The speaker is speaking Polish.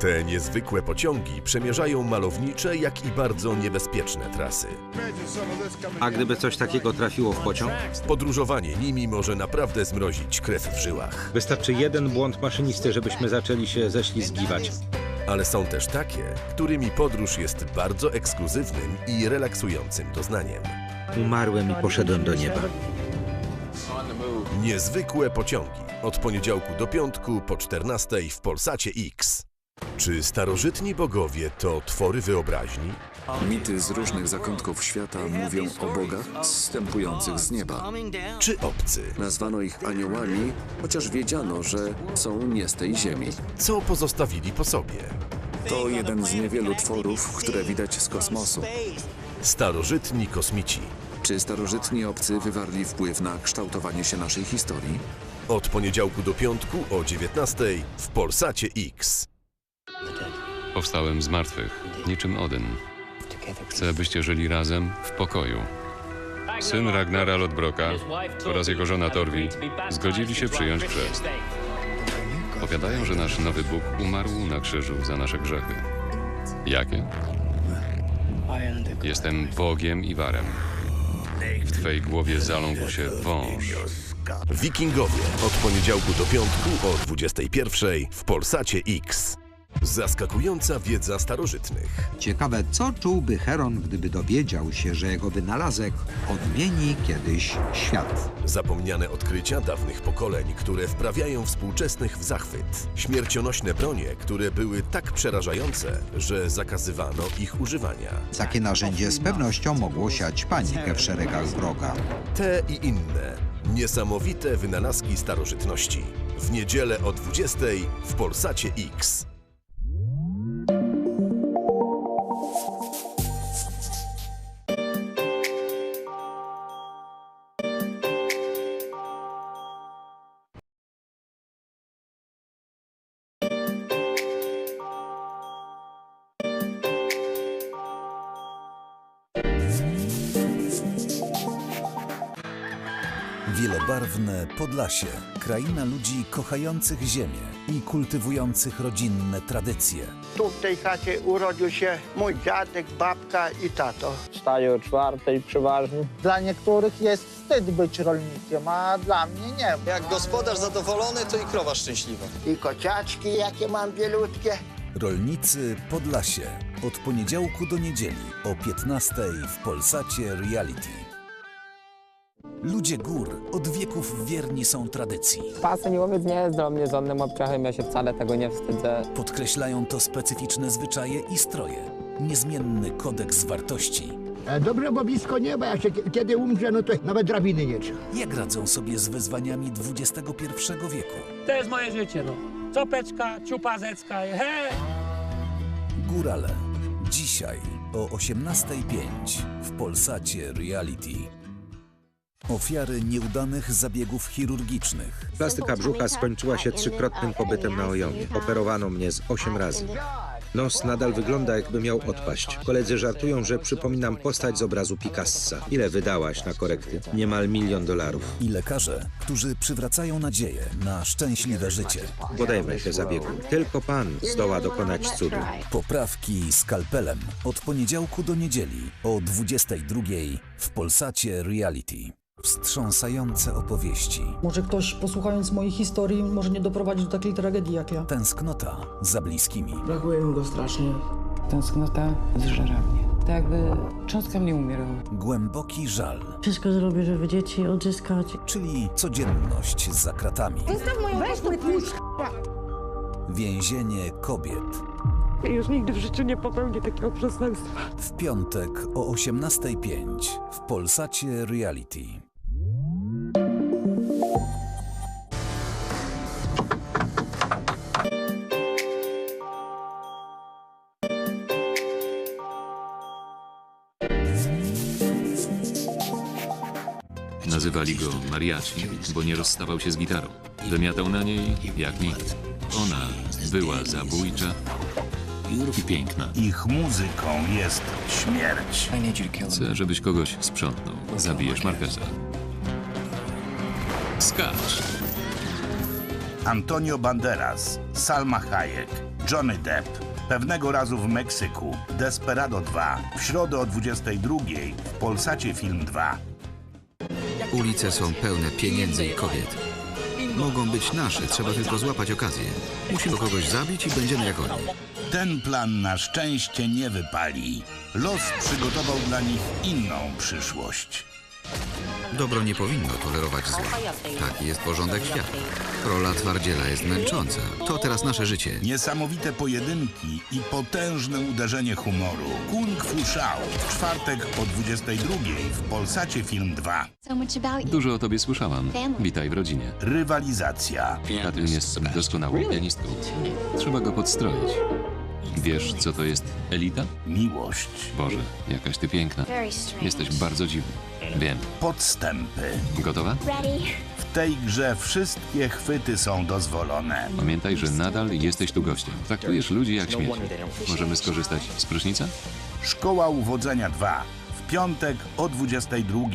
Te niezwykłe pociągi przemierzają malownicze, jak i bardzo niebezpieczne trasy. A gdyby coś takiego trafiło w pociąg? Podróżowanie nimi może naprawdę zmrozić krew w żyłach. Wystarczy jeden błąd maszynisty, żebyśmy zaczęli się ześlizgiwać. Ale są też takie, którymi podróż jest bardzo ekskluzywnym i relaksującym doznaniem. Umarłem i poszedłem do nieba. Niezwykłe pociągi. Od poniedziałku do piątku po 14 w Polsacie X. Czy starożytni bogowie to twory wyobraźni? Mity z różnych zakątków świata mówią o bogach zstępujących z nieba. Czy obcy? Nazwano ich aniołami, chociaż wiedziano, że są nie z tej ziemi. Co pozostawili po sobie? To jeden z niewielu tworów, które widać z kosmosu. Starożytni kosmici. Czy starożytni obcy wywarli wpływ na kształtowanie się naszej historii? Od poniedziałku do piątku o 19 w Polsacie X. Powstałem z martwych, niczym Odyn. Chcę, byście żyli razem w pokoju. Syn Ragnara Lodbroka oraz jego żona Torwi zgodzili się przyjąć chrzest. Powiadają, że nasz nowy Bóg umarł na krzyżu za nasze grzechy. Jakie? Jestem Bogiem i Warem. W Twej głowie zaląkł się wąż. Wikingowie. Od poniedziałku do piątku o 21 w Polsacie X. Zaskakująca wiedza starożytnych. Ciekawe, co czułby Heron, gdyby dowiedział się, że jego wynalazek odmieni kiedyś świat. Zapomniane odkrycia dawnych pokoleń, które wprawiają współczesnych w zachwyt. Śmiercionośne bronie, które były tak przerażające, że zakazywano ich używania. Takie narzędzie z pewnością mogło siać panikę w szeregach wroga. Te i inne niesamowite wynalazki starożytności. W niedzielę o 20 w Polsacie X. Wielobarwne Podlasie, kraina ludzi kochających ziemię i kultywujących rodzinne tradycje. Tu w tej chacie urodził się mój dziadek, babka i tato. Wstaję o czwartej przeważnie. Dla niektórych jest wstyd być rolnikiem, a dla mnie nie. Jak gospodarz zadowolony, to i krowa szczęśliwa. I kociaczki, jakie mam bielutkie. Rolnicy Podlasie. Od poniedziałku do niedzieli o 15 w Polsacie Reality. Ludzie gór od wieków wierni są tradycji. Paseniowiec nie jest dla mnie żadnym obciachem, ja się wcale tego nie wstydzę. Podkreślają to specyficzne zwyczaje i stroje. Niezmienny kodeks wartości. Dobrze, bo blisko nieba, jak się kie- kiedy umrze, no to nawet drabiny nie trzeba. Jak radzą sobie z wyzwaniami XXI wieku? To jest moje życie, no. Czopeczka, ciupazecka, he! Górale. Dzisiaj o 18.05 w Polsacie Reality. Ofiary nieudanych zabiegów chirurgicznych. Plastyka brzucha skończyła się trzykrotnym pobytem na ojomie. Operowano mnie z osiem razy. Nos nadal wygląda jakby miał odpaść. Koledzy żartują, że przypominam postać z obrazu Picassa. Ile wydałaś na korekty? Niemal milion dolarów. I lekarze, którzy przywracają nadzieję na szczęśliwe życie. Podejmę się zabiegu. Tylko pan zdoła dokonać cudu. Poprawki skalpelem od poniedziałku do niedzieli o 22.00 w Polsacie Reality. Wstrząsające opowieści, Może ktoś, posłuchając mojej historii, może nie doprowadzić do takiej tragedii jak ja. tęsknota za bliskimi. Brakuje mi go strasznie. Tęsknota zżera mnie. Tak jakby cząstka mnie umierała. Głęboki żal, Wszystko zrobię, żeby dzieci odzyskać. czyli codzienność za kratami. Więzienie kobiet. Już nigdy w życiu nie popełnię takiego przestępstwa. W piątek o 18.05 w Polsacie Reality. Nazywali go Mariachi, bo nie rozstawał się z gitarą. Wymiatał na niej jak nikt. Ona była zabójcza i piękna. Ich muzyką jest śmierć. Chcę, żebyś kogoś sprzątnął. Zabijesz Marquesa. Skacz! Antonio Banderas, Salma Hayek, Johnny Depp. Pewnego razu w Meksyku. Desperado 2. W środę o 22 w Polsacie Film 2. Ulice są pełne pieniędzy i kobiet. Mogą być nasze, trzeba tylko złapać okazję. Musimy kogoś zabić i będziemy jak oni. Ten plan na szczęście nie wypali. Los przygotował dla nich inną przyszłość. Dobro nie powinno tolerować zła. Taki jest porządek świata. Rola twardziela jest męcząca. To teraz nasze życie. Niesamowite pojedynki i potężne uderzenie humoru. Kung Fu Shao w czwartek o 22 w Polsacie Film 2. Dużo o tobie słyszałam. Witaj w rodzinie. Rywalizacja. Katrin jest doskonałą pianistką. Trzeba go podstroić. Wiesz, co to jest elita? Miłość. Boże, jakaś ty piękna. Jesteś bardzo dziwny. Wiem. Podstępy. Gotowa? W tej grze wszystkie chwyty są dozwolone. Pamiętaj, że nadal jesteś tu gościem. Traktujesz ludzi jak śmieci. Możemy skorzystać z prysznica? Szkoła Uwodzenia 2 w piątek o 22.